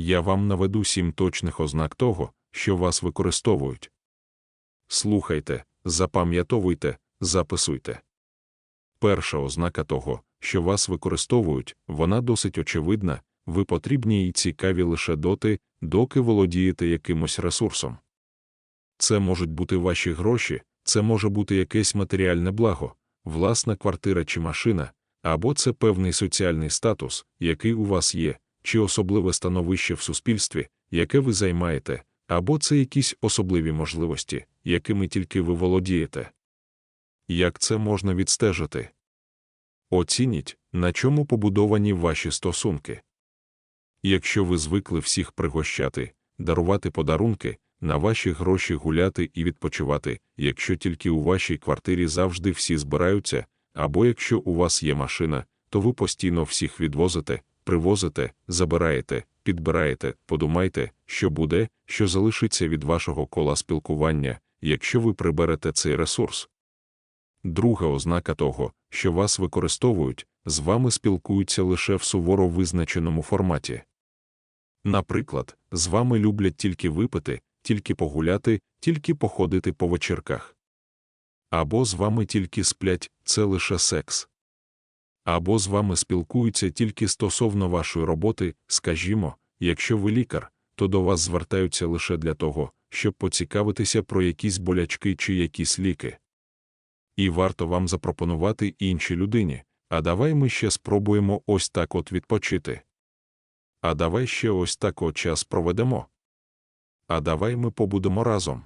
Я вам наведу сім точних ознак того, що вас використовують. Слухайте, запам'ятовуйте, записуйте. Перша ознака того, що вас використовують, вона досить очевидна, ви потрібні і цікаві лише доти, доки володієте якимось ресурсом. Це можуть бути ваші гроші, це може бути якесь матеріальне благо, власна квартира чи машина, або це певний соціальний статус, який у вас є, чи особливе становище в суспільстві, яке ви займаєте, або це якісь особливі можливості, якими тільки ви володієте. Як це можна відстежити? Оцініть, на чому побудовані ваші стосунки. Якщо ви звикли всіх пригощати, дарувати подарунки, на ваші гроші гуляти і відпочивати, якщо тільки у вашій квартирі завжди всі збираються, або якщо у вас є машина, то ви постійно всіх відвозите, привозите, забираєте, підбираєте, подумайте, що буде, що залишиться від вашого кола спілкування, якщо ви приберете цей ресурс. Друга ознака того, що вас використовують, з вами спілкуються лише в суворо визначеному форматі. Наприклад, з вами люблять тільки випити, тільки погуляти, тільки походити по вечірках. Або з вами тільки сплять це лише секс. Або з вами спілкуються тільки стосовно вашої роботи, скажімо, якщо ви лікар, то до вас звертаються лише для того, щоб поцікавитися про якісь болячки чи якісь ліки. І варто вам запропонувати іншій людині, а давай ми ще спробуємо ось так от відпочити. А давай ще ось так от час проведемо. А давай ми побудемо разом.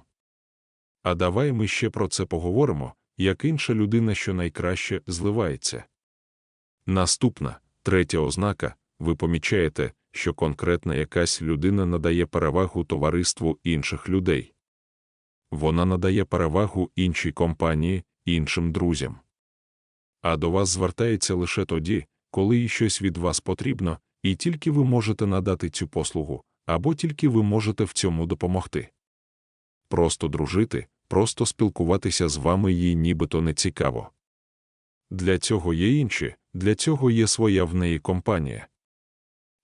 А давай ми ще про це поговоримо, як інша людина, що найкраще зливається. Наступна, третя ознака, ви помічаєте, що конкретна якась людина надає перевагу товариству інших людей. Вона надає перевагу іншій компанії, іншим друзям. А до вас звертається лише тоді, коли їй щось від вас потрібно, і тільки ви можете надати цю послугу, або тільки ви можете в цьому допомогти. Просто дружити, просто спілкуватися з вами їй нібито не цікаво. Для цього є інші, для цього є своя в неї компанія.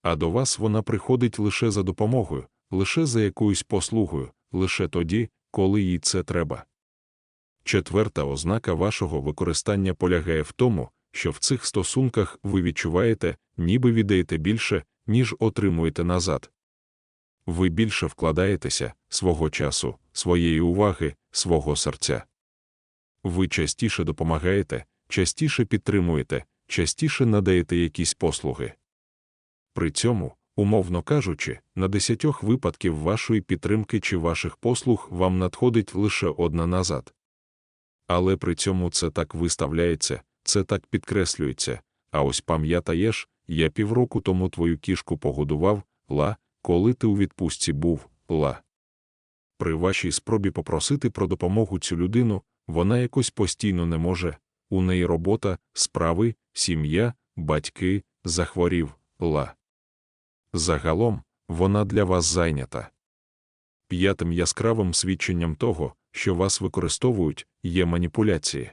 А до вас вона приходить лише за допомогою, лише за якоюсь послугою, лише тоді, коли їй це треба. Четверта ознака вашого використання полягає в тому, що в цих стосунках ви відчуваєте, ніби віддаєте більше, ніж отримуєте назад. Ви більше вкладаєтеся свого часу, своєї уваги, свого серця. Ви частіше допомагаєте, частіше підтримуєте, частіше надаєте якісь послуги. При цьому, умовно кажучи, на десятьох випадків вашої підтримки чи ваших послуг вам надходить лише одна назад. Але при цьому це так виставляється, це так підкреслюється. А ось пам'ятаєш, я півроку тому твою кішку погодував, ла, коли ти у відпустці був, ла. При вашій спробі попросити про допомогу цю людину, вона якось постійно не може. У неї робота, справи, сім'я, батьки, захворів, ла. Загалом, вона для вас зайнята. П'ятим яскравим свідченням того, що вас використовують, є маніпуляції.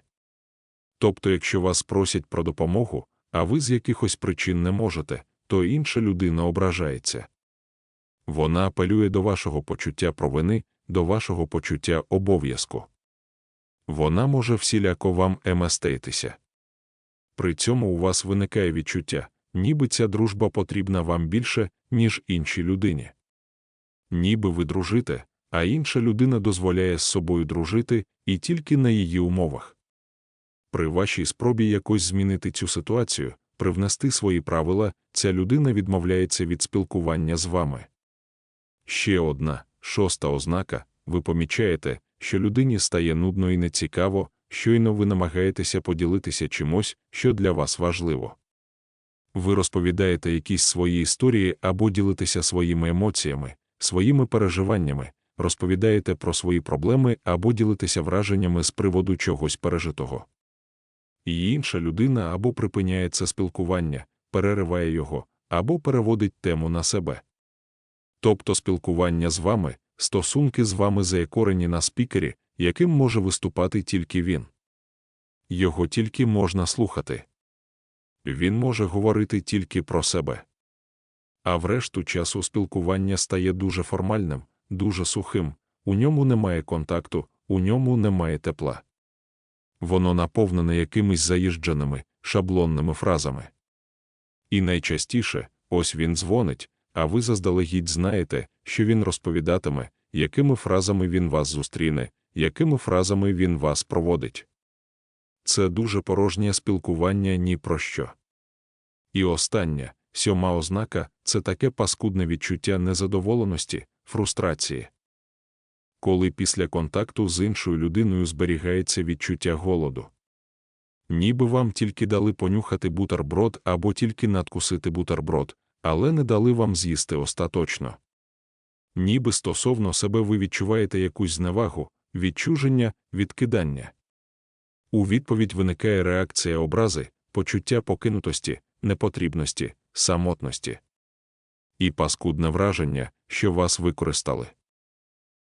Тобто, якщо вас просять про допомогу, а ви з якихось причин не можете, то інша людина ображається. Вона апелює до вашого почуття провини, до вашого почуття обов'язку. Вона може всіляко вам еместейтися. При цьому у вас виникає відчуття, ніби ця дружба потрібна вам більше, ніж іншій людині. Ніби ви дружите, а інша людина дозволяє з собою дружити і тільки на її умовах. При вашій спробі якось змінити цю ситуацію, привнести свої правила, ця людина відмовляється від спілкування з вами. Ще одна, шоста ознака ви помічаєте, що людині стає нудно і нецікаво, щойно ви намагаєтеся поділитися чимось, що для вас важливо. Ви розповідаєте якісь свої історії або ділитеся своїми емоціями, своїми переживаннями, розповідаєте про свої проблеми або ділитеся враженнями з приводу чогось пережитого. І інша людина або припиняє це спілкування, перериває його, або переводить тему на себе. Тобто спілкування з вами, стосунки з вами заякорені на спікері, яким може виступати тільки він. Його тільки можна слухати. Він може говорити тільки про себе. а в решту часу спілкування стає дуже формальним, дуже сухим, у ньому немає контакту, у ньому немає тепла. Воно наповнене якимись заїждженими, шаблонними фразами. І найчастіше ось він дзвонить, а ви заздалегідь знаєте, що він розповідатиме, якими фразами він вас зустріне, якими фразами він вас проводить. Це дуже порожнє спілкування ні про що. І остання, сьома ознака це таке паскудне відчуття незадоволеності, фрустрації. Коли після контакту з іншою людиною зберігається відчуття голоду. Ніби вам тільки дали понюхати бутерброд або тільки надкусити бутерброд, але не дали вам з'їсти остаточно. Ніби стосовно себе ви відчуваєте якусь зневагу, відчуження, відкидання. У відповідь виникає реакція образи, почуття покинутості, непотрібності, самотності. І паскудне враження, що вас використали.